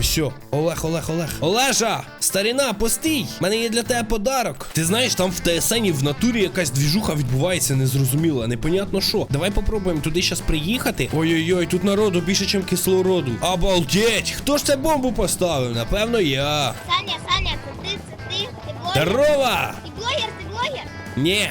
Ось, Олег, Олег, Олег. Олежа! Старіна, постій! У мене є для тебе подарок. Ти знаєш, там в ТСНі в натурі якась двіжуха відбувається, незрозуміла, непонятно що. Давай попробуємо туди зараз приїхати. Ой-ой-ой, тут народу більше, ніж кислороду. Обалдеть! Хто ж це бомбу поставив? Напевно, я. Саня, Саня, це ти, це ти, ти блогер? Здорова! Ти блогер, ти блогер? Ні.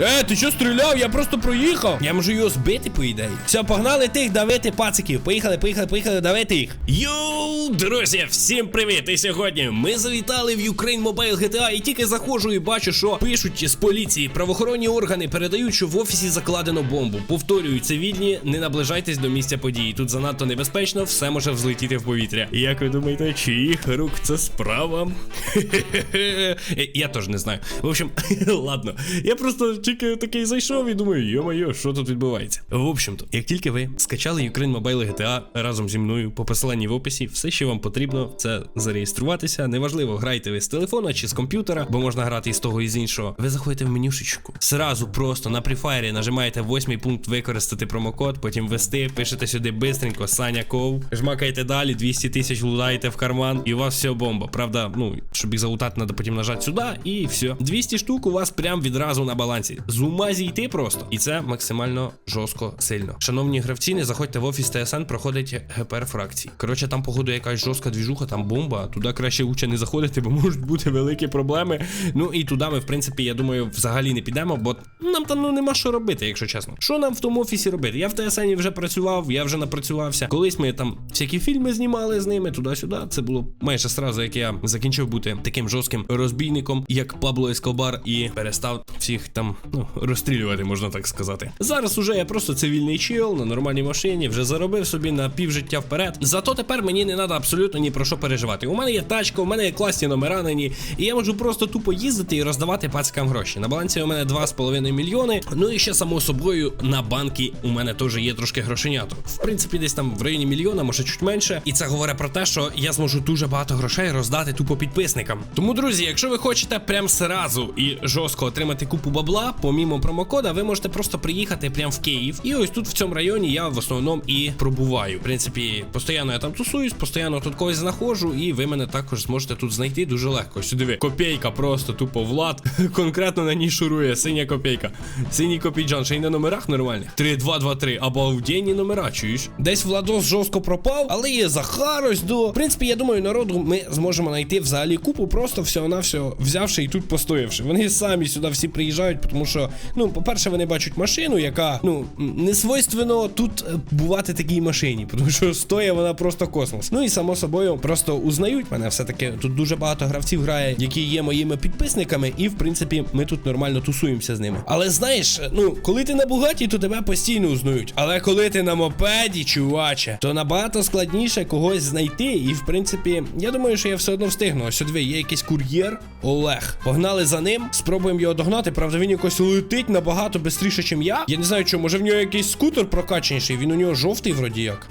Е, ти що стріляв? Я просто проїхав. Я можу його збити, по ідеї. Все, погнали тих давити пациків. Поїхали, поїхали, поїхали, давити їх. Йоу, друзі, всім привіт! І сьогодні ми завітали в Ukraine Mobile GTA і тільки заходжу і бачу, що пишуть з поліції. Правоохоронні органи передають, що в офісі закладено бомбу. Повторюю, цивільні, не наближайтесь до місця події. Тут занадто небезпечно, все може взлетіти в повітря. Як ви думаєте, чиїх рук це справа? Я теж не знаю. В общем, ладно. Я просто тільки такий зайшов і думаю, йо-моє, що тут відбувається. В общем-то, як тільки ви скачали Ukraine Mobile GTA разом зі мною по посиланні в описі, все, що вам потрібно, це зареєструватися. Неважливо, граєте ви з телефона чи з комп'ютера, бо можна грати і з того і з іншого. Ви заходите в менюшечку. Сразу просто на префайрі нажимаєте восьмий пункт використати промокод, потім ввести, пишете сюди бистренько Саня Ков, жмакаєте далі, 200 тисяч лудаєте в карман, і у вас все бомба. Правда, ну, щоб їх залутати, треба потім нажати сюди, і все. 200 штук у вас прям відразу на балансі. З ума зійти просто. І це максимально жорстко сильно. Шановні гравці, не заходьте в офіс ТСН, проходить ГПР фракції. Коротше, там, походу, якась жорстка двіжуха, там бомба. Туди краще лучше не заходити, бо можуть бути великі проблеми. Ну і туди ми, в принципі, я думаю, взагалі не підемо, бо нам там ну нема що робити, якщо чесно. Що нам в тому офісі робити? Я в ТСН вже працював, я вже напрацювався. Колись ми там всякі фільми знімали з ними туди-сюди. Це було майже сразу, як я закінчив бути таким жорстким розбійником, як Пабло Ескобар, і перестав всіх там ну розстрілювати, можна так сказати. Зараз уже я просто цивільний чел на нормальній машині, вже заробив собі на півжиття вперед. Зато тепер мені не треба абсолютно ні про що переживати. У мене є тачка, у мене є класні номера на і я можу просто тупо їздити і роздавати пацькам гроші. На балансі у мене 2,5 мільйони. Ну і ще само собою на банки у мене теж є трошки грошеняток. В принципі, десь там в районі мільйона, може чуть менше. І це говорить про те, що я зможу дуже багато грошей роздати тупо підписникам. Тому, друзі, якщо ви хочете прям сразу і жорстко отримати купу бабла, помімо промокода, ви можете просто приїхати прям в Київ. І ось тут в цьому районі я в основному і пробуваю. В принципі, постійно я там тусуюсь, постійно тут когось знаходжу, і ви мене також зможете тут знайти дуже легко. Сюди копійка, просто тупо влад. Конкретно на ній шурує синя копійка. Синій копійджан, ще й на номерах нормальних. 3, 2, 2, 3. Обалденні номера, чуєш? Десь Владос жорстко пропав, але є Захар ось до. В принципі, я думаю, народу ми зможемо знайти взагалі купу, просто всього на все взявши і тут постоявши. Вони самі сюди всі приїжджають, тому що, ну, по-перше, вони бачать машину, яка, ну, не свойственно тут е, бувати такій машині, тому що стоя вона просто космос. Ну і само собою просто узнають мене все-таки. Тут дуже багато гравців грає, які є моїми підписниками, і в принципі ми тут нормально тусуємося з ними. Але знаєш, ну коли ти на бугаті, то тебе постійно узнають. Але коли ти на мопеді, чуваче, то набагато складніше когось знайти. І в принципі, я думаю, що я все одно встигну. Ось диви, є якийсь кур'єр Олег. Погнали за ним, спробуємо його догнати. Правда, він якось летить набагато швидше, ніж я. Я не знаю, що, може в нього якийсь скутер прокачаніший, він у нього жовтий вроді як.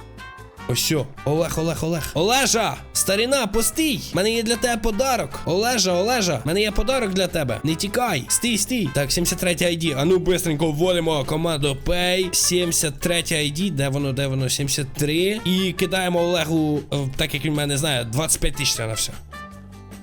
Ось. Олег, Олег, Олег. Олежа! Старіна, постій! У мене є для тебе подарок. Олежа, Олежа, в мене є подарок для тебе. Не тікай. Стій, стій. Так, 73 ID. А ну бистренько вводимо команду Pay. 73 ID. Де воно, де воно? 73. І кидаємо Олегу, е, так як він мене знає, 25 тисяч на все.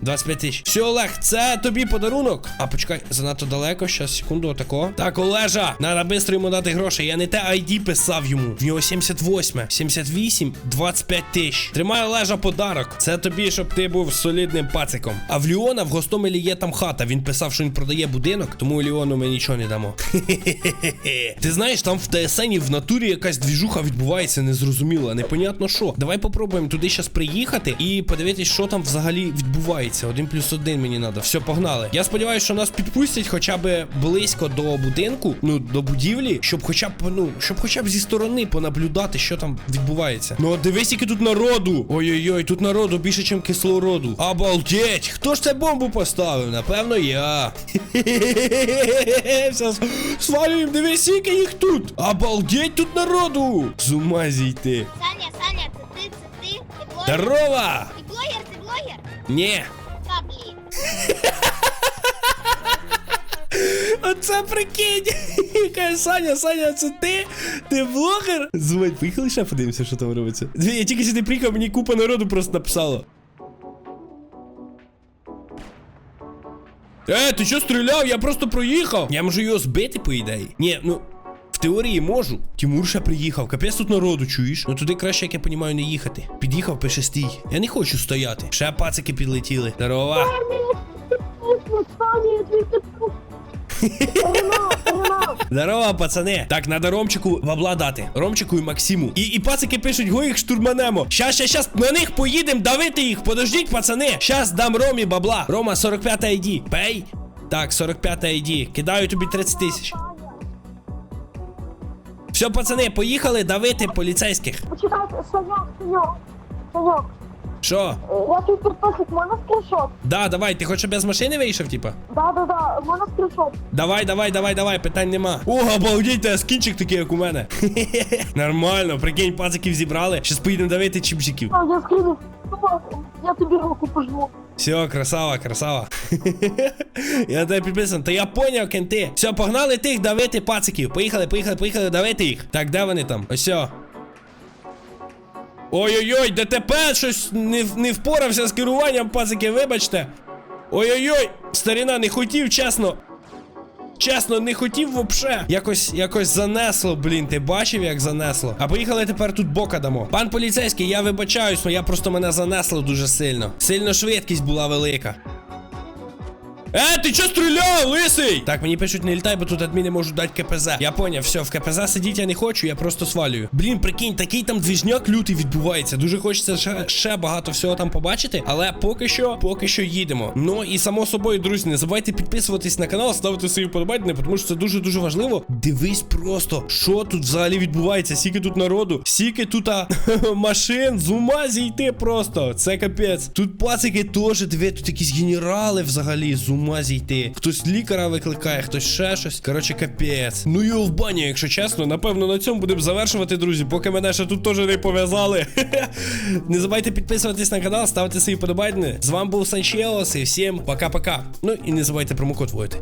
25 тисяч. Все, Олег, це тобі подарунок. А почекай, занадто далеко. Щас, секунду, отако. Так, Олежа, треба швидко йому дати гроші. Я не те ID писав йому. В нього 78, 78, 25 тисяч. Тримай Олежа подарок. Це тобі, щоб ти був солідним пациком. А в Ліона в Гостомелі є там хата. Він писав, що він продає будинок, тому Ліону ми нічого не дамо. Ти знаєш, там в ТСНі в натурі якась двіжуха відбувається, незрозуміла, непонятно що. Давай попробуємо туди зараз приїхати і подивитись, що там взагалі відбувається. Один плюс один мені треба. Все, погнали. Я сподіваюся, що нас підпустять хоча б близько до будинку, ну до будівлі, щоб хоча б ну, щоб хоча б зі сторони понаблюдати, що там відбувається. Ну, дивись, який тут народу. Ой-ой-ой, тут народу більше, ніж кислороду. Обалдеть! Хто ж це бомбу поставив? Напевно, я. Свалюємо, дивись, скільки їх тут. Обалдеть тут народу! З ума зійти. Саня, Саня, це ти, це ти? Здорова! Ти блогер, ти блогер? Ні. Оце прикинь. Каже, Саня, Саня, це ти? Ти блогер? Звать, поїхали ще подивимося, що там робиться. Я тільки сюди приїхав, мені купа народу просто написало. Е, ти що стріляв? Я просто проїхав. Я можу його збити, по ідеї. Ні, ну. В теорії можу. Тимур ще приїхав. Капець тут народу, чуєш? Ну туди краще, як я понімаю, не їхати. Під'їхав, пише стій. Я не хочу стояти. Ще пацики підлетіли. Здорова. Здорово, пацани. Так, надо Ромчику бабла дати. Ромчику і Максиму. І, і пацики пишуть, го їх штурманемо. Щас, щас, щас, на них поїдемо давити їх. Подождіть, пацани. Щас дам Ромі бабла. Рома, 45 ID. Пей. Так, 45 ID. Кидаю тобі 30 тисяч. Все, пацани, поїхали давити поліцейських. Почекайте, Саньок, Саньок, Саньок, Що? я тут підписок, можна скріншот? Да, давай, ти хочеш, щоб я з машини вийшов, типа? Да, да, да, можна скріншот? Давай, давай, давай, давай, питань нема. О, обалдіть, та скінчик такий, як у мене. Нормально, прикинь, пациків зібрали. Щас поїдемо давити чіпсиків. А, я скину. Ну, Я тобі руку пожму. Все, красава, красава. я на тебе підписан. Та я поняв, кенти. Все, погнали тих давити пациків. Поїхали, поїхали, поїхали давити їх. Так, де вони там? Ось. Ой-ой-ой, ДТП щось не, не впорався з керуванням, пацики, вибачте. Ой-ой-ой, старіна не хотів, чесно. Чесно, не хотів вообще. Якось, якось занесло, блін. Ти бачив, як занесло? А поїхали тепер тут бока дамо. Пан поліцейський, я вибачаюсь, я просто мене занесло дуже сильно. Сильно швидкість була велика. Е, ти чо стріляв, лисий? Так, мені пишуть, не літай, бо тут адміни можуть дати КПЗ. Я поняв, все, в КПЗ сидіти я не хочу, я просто свалюю. Блін, прикинь, такий там двіжняк лютий відбувається. Дуже хочеться ще, ще багато всього там побачити. Але поки що, поки що їдемо. Ну і само собою, друзі, не забувайте підписуватись на канал, ставити свої вподобайки, тому що це дуже-дуже важливо. Дивись просто, що тут взагалі відбувається, скільки тут народу, скільки тут а, машин, з ума зійти просто. Це капець. Тут пацики теж, диви, тут якісь генерали взагалі, з ума зійти. Хтось лікаря викликає, хтось ще щось. Коротше, капець. Ну в баню, якщо чесно. Напевно, на цьому будемо завершувати, друзі, поки мене ще тут теж не пов'язали. не забувайте підписуватись на канал, ставити свої подобайки. З вами був Санчеос і всім пока-пока. Ну і не забувайте промокод вводити.